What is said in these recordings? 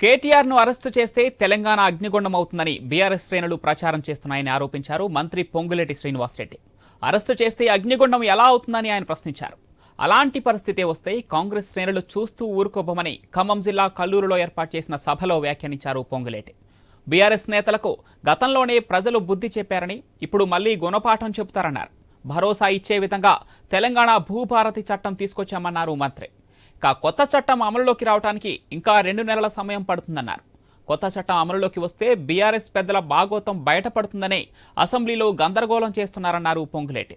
కేటీఆర్ను arrest చేస్తే తెలంగాణ అగ్నిగుండం అవుతుందని బీఆర్ఎస్ శ్రేణులు ప్రచారం చేస్తున్నాయని ఆరోపించారు మంత్రి పొంగులేటి శ్రీనివాసరెడ్డి. అరెస్టు చేస్తే అగ్నిగుండం ఎలా అవుతుందని ఆయన ప్రశ్నించారు. అలాంటి పరిస్థితి వస్తే కాంగ్రెస్ శ్రేణులు చూస్తూ ఊరుకోబోమని ఖమ్మం జిల్లా కల్లూరులో ఏర్పాటు చేసిన సభలో వ్యాఖ్యానించారు పొంగులేటి. బీఆర్ఎస్ నేతలకు గతంలోనే ప్రజలు బుద్ధి చెప్పారని ఇప్పుడు మళ్ళీ గుణపాఠం చెబుతారన్నారు. భరోసా ఇచ్చే విధంగా తెలంగాణ భూభారతి చట్టం తీసుకొచ్చామన్నారు మంత్రి. ఇక కొత్త చట్టం అమలులోకి రావడానికి ఇంకా రెండు నెలల సమయం పడుతుందన్నారు. కొత్త చట్టం అమలులోకి వస్తే బీఆర్ఎస్ పెద్దల బాగోతం బయటపడుతుందని అసెంబ్లీలో గందరగోళం చేస్తున్నారన్నారు పొంగులేటి.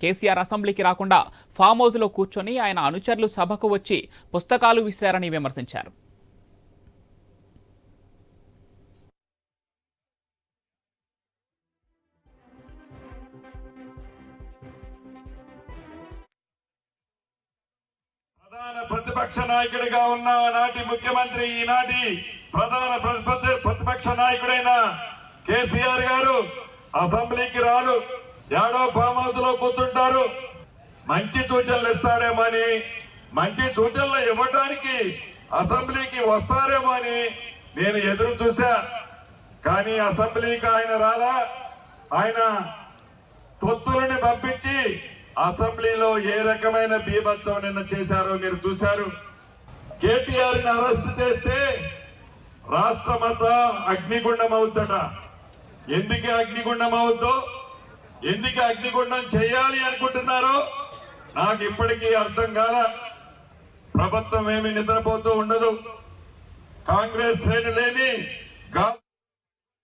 కేసీఆర్ అసెంబ్లీకి రాకుండా ఫామ్ హౌస్లో కూర్చొని ఆయన అనుచరులు సభకు వచ్చి పుస్తకాలు విసిరారని విమర్శించారు. ప్రతిపక్ష నాయకుడిగా ఉన్న నాటి ముఖ్యమంత్రి ఈనాటి ప్రధాన ప్రతిపక్ష- ప్రతిపక్ష నాయకుడైన కేసీఆర్ గారు అసెంబ్లీకి రారు. ఏడో ఫామ్ హౌస్లో కూర్చుంటారు. మంచి సూచనలు ఇస్తాడేమో అని మంచి సూచనలు ఇవ్వటానికి అసెంబ్లీకి వస్తారేమో అని నేను ఎదురు చూశా. కానీ అసెంబ్లీకి ఆయన రాలా. ఆయన తొత్తులని పంపించి అసెంబ్లీలో ఏ రకమైన బీభత్సం నిన్న చేశారో మీరు చూశారు. కేటీఆర్ని అరెస్ట్ చేస్తే రాష్ట్రమంతా అగ్నిగుండం అవుద్దట. ఎందుకే అగ్నిగుండం అవుద్దో? ఎందుకు అగ్నిగుండం చేయాలి అనుకుంటున్నారో? నాకు ఇప్పటికీ అర్థం కాల. ప్రభుత్వం ఏమి నిద్రపోతూ ఉండదు. కాంగ్రెస్ శ్రేణులేమి గా